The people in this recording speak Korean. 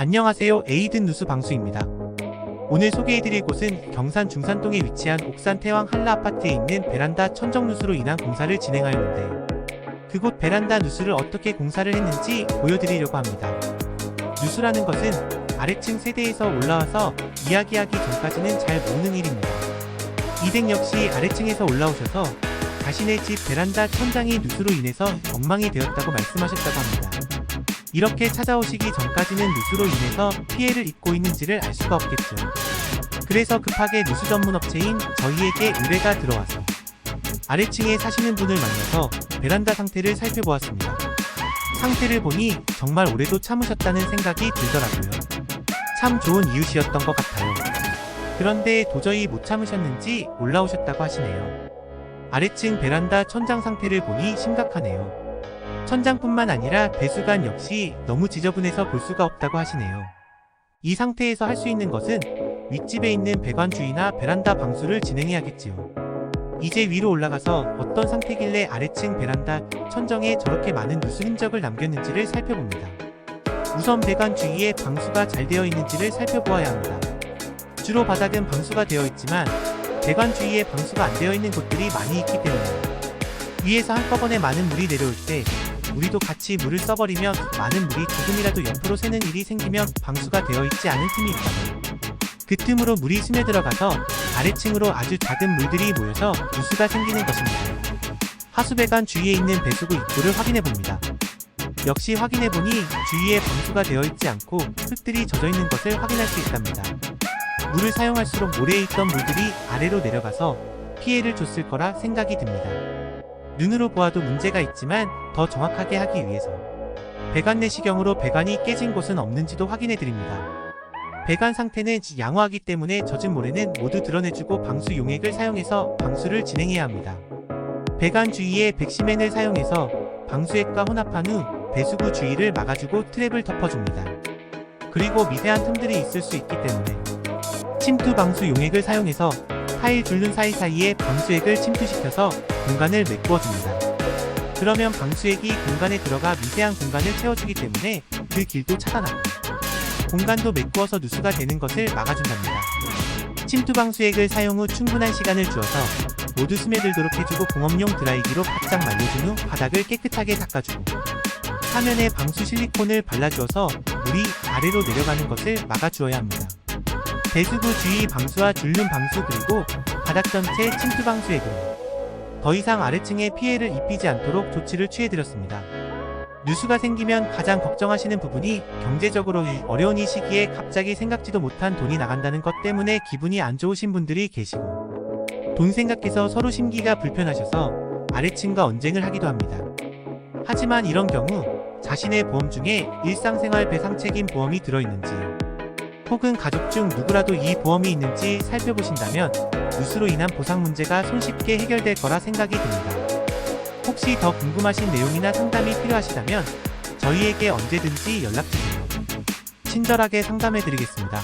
안녕하세요. 에이든 누수 방수입니다. 오늘 소개해드릴 곳은 경산 중산동에 위치한 옥산 태왕 한라 아파트에 있는 베란다 천정 누수로 인한 공사를 진행하였는데 그곳 베란다 누수를 어떻게 공사를 했는지 보여드리려고 합니다. 누수라는 것은 아래층 세대에서 올라와서 이야기하기 전까지는 잘 모르는 일입니다. 이댁 역시 아래층에서 올라오셔서 자신의 집 베란다 천장이 누수로 인해서 엉망이 되었다고 말씀하셨다고 합니다. 이렇게 찾아오시기 전까지는 누수로 인해서 피해를 입고 있는지를 알 수가 없겠죠. 그래서 급하게 누수 전문 업체인 저희에게 의뢰가 들어와서 아래층에 사시는 분을 만나서 베란다 상태를 살펴보았습니다. 상태를 보니 정말 오래도 참으셨다는 생각이 들더라고요. 참 좋은 이웃이었던 것 같아요. 그런데 도저히 못 참으셨는지 올라오셨다고 하시네요. 아래층 베란다 천장 상태를 보니 심각하네요. 천장뿐만 아니라 배수관 역시 너무 지저분해서 볼 수가 없다고 하시네요. 이 상태에서 할 수 있는 것은 윗집에 있는 배관 주위나 베란다 방수를 진행해야겠지요. 이제 위로 올라가서 어떤 상태길래 아래층 베란다 천정에 저렇게 많은 누수 흔적을 남겼는지를 살펴봅니다. 우선 배관 주위에 방수가 잘 되어 있는지를 살펴보아야 합니다. 주로 바닥은 방수가 되어 있지만 배관 주위에 방수가 안 되어 있는 곳들이 많이 있기 때문에 위에서 한꺼번에 많은 물이 내려올 때 우리도 같이 물을 써버리면 많은 물이 조금이라도 옆으로 새는 일이 생기면 방수가 되어 있지 않은 틈이 있다면 그 틈으로 물이 스며들어가서 아래층으로 아주 작은 물들이 모여서 누수가 생기는 것입니다. 하수배관 주위에 있는 배수구 입구를 확인해 봅니다. 역시 확인해 보니 주위에 방수가 되어 있지 않고 흙들이 젖어 있는 것을 확인할 수 있답니다. 물을 사용할수록 모래에 있던 물들이 아래로 내려가서 피해를 줬을 거라 생각이 듭니다. 눈으로 보아도 문제가 있지만 더 정확하게 하기 위해서 배관 내시경으로 배관이 깨진 곳은 없는지도 확인해 드립니다. 배관 상태는 양호하기 때문에 젖은 모래는 모두 드러내주고 방수 용액을 사용해서 방수를 진행해야 합니다. 배관 주위에 백시맨을 사용해서 방수액과 혼합한 후 배수구 주위를 막아주고 트랩을 덮어줍니다. 그리고 미세한 틈들이 있을 수 있기 때문에 침투 방수 용액을 사용해서 타일 줄눈 사이사이에 방수액을 침투시켜서 공간을 메꾸어줍니다. 그러면 방수액이 공간에 들어가 미세한 공간을 채워주기 때문에 그 길도 차단하고 공간도 메꾸어서 누수가 되는 것을 막아준답니다. 침투 방수액을 사용 후 충분한 시간을 주어서 모두 스며들도록 해주고 공업용 드라이기로 바짝 말려준 후 바닥을 깨끗하게 닦아주고 사면에 방수 실리콘을 발라주어서 물이 아래로 내려가는 것을 막아주어야 합니다. 배수구 주위 방수와 줄눈 방수 그리고 바닥 전체 침투 방수액으로 더 이상 아래층에 피해를 입히지 않도록 조치를 취해드렸습니다. 누수가 생기면 가장 걱정하시는 부분이 경제적으로 어려운 이 시기에 갑자기 생각지도 못한 돈이 나간다는 것 때문에 기분이 안 좋으신 분들이 계시고 돈 생각해서 서로 심기가 불편하셔서 아래층과 언쟁을 하기도 합니다. 하지만 이런 경우 자신의 보험 중에 일상생활 배상 책임 보험이 들어있는지 혹은 가족 중 누구라도 이 보험이 있는지 살펴보신다면 누수로 인한 보상 문제가 손쉽게 해결될 거라 생각이 듭니다. 혹시 더 궁금하신 내용이나 상담이 필요하시다면 저희에게 언제든지 연락주세요. 친절하게 상담해 드리겠습니다.